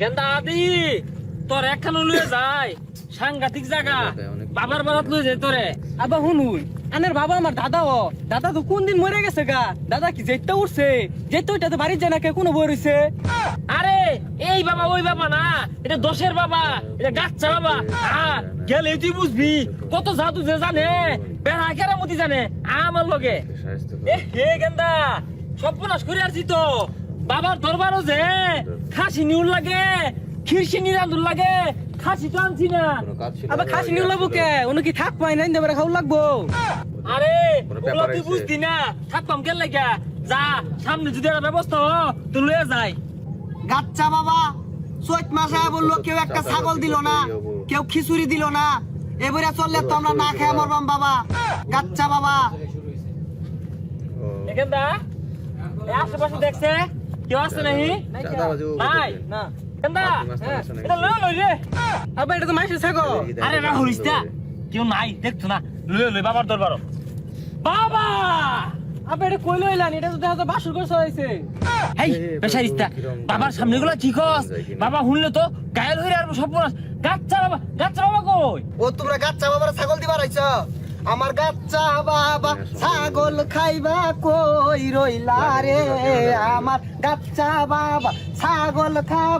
গেন্দা আদি তোর একখানো লুয়ে যায়। সাংঘাতিক জায়গা। বাবার বারাত লুয়ে যায় তোরে। আবা শুনুন আনের বাবা আমার দাদা ও। দাদা তো কোন দিন মরে গেছে গা? দাদা কি যেতে উঠছে? যেতে ওইটাতে বাড়ির যায় না কে? কোনো বই রয়েছে আরে এই বাবা ওই বাবা না। এটা দোষের বাবা এটা গাচ্চা বাবা। আর গেলে তুই বুঝবি কত জাদু যে জানে বেড়া কেরামতি জানে আমার লগে। এ হে গেন্দা সর্বনাশ করে আসছি তো। বাবার দরবারও যে খাসি নিউল লাগে খিরসি নিরান্দুল লাগে খাসি তো আনছি না। আবার খাসি নিউ লাগবো কে? উনি কি থাক পাই নাই? দেবে খাও লাগবো। আরে ওগুলো তুই বুঝতি না। থাকতাম কেন লাগা যা সামনে যদি একটা ব্যবস্থা হ তুই লয়ে যাই। গাচ্চা বাবা চৈত মাসে বলল কেউ একটা ছাগল দিল না কেউ খিচুড়ি দিল না। এবারে চললে তো আমরা না খেয়ে মরবাম বাবা। গাচ্চা বাবা। এখানটা এই আশেপাশে দেখছে? কেউ আছে নাহি নাই না কেন্দা এটা লয়ে লই রে আবার এটা তো মাসের ছাগল আরে না হরিস না কেউ নাই দেখতো না লয়ে লই বাবার দরবার বাবা আবার এটা কই লইলান এটা তো দেখা যায় বাসুর করে চলাইছে হেই পেশারিস্তা বাবার সামনে গুলো কি কস বাবা শুনলে তো গায়েল হয়ে আর সব গাচ্চা বাবা গাচ্চা বাবা কই ও তোমরা গাচ্চা বাবার ছাগল দিবার আইছ আমার গাচ্চা বাবা ছাগল খাইবা কই রইলা রে? আমার গাচ্চা বাবা ছাগল খাব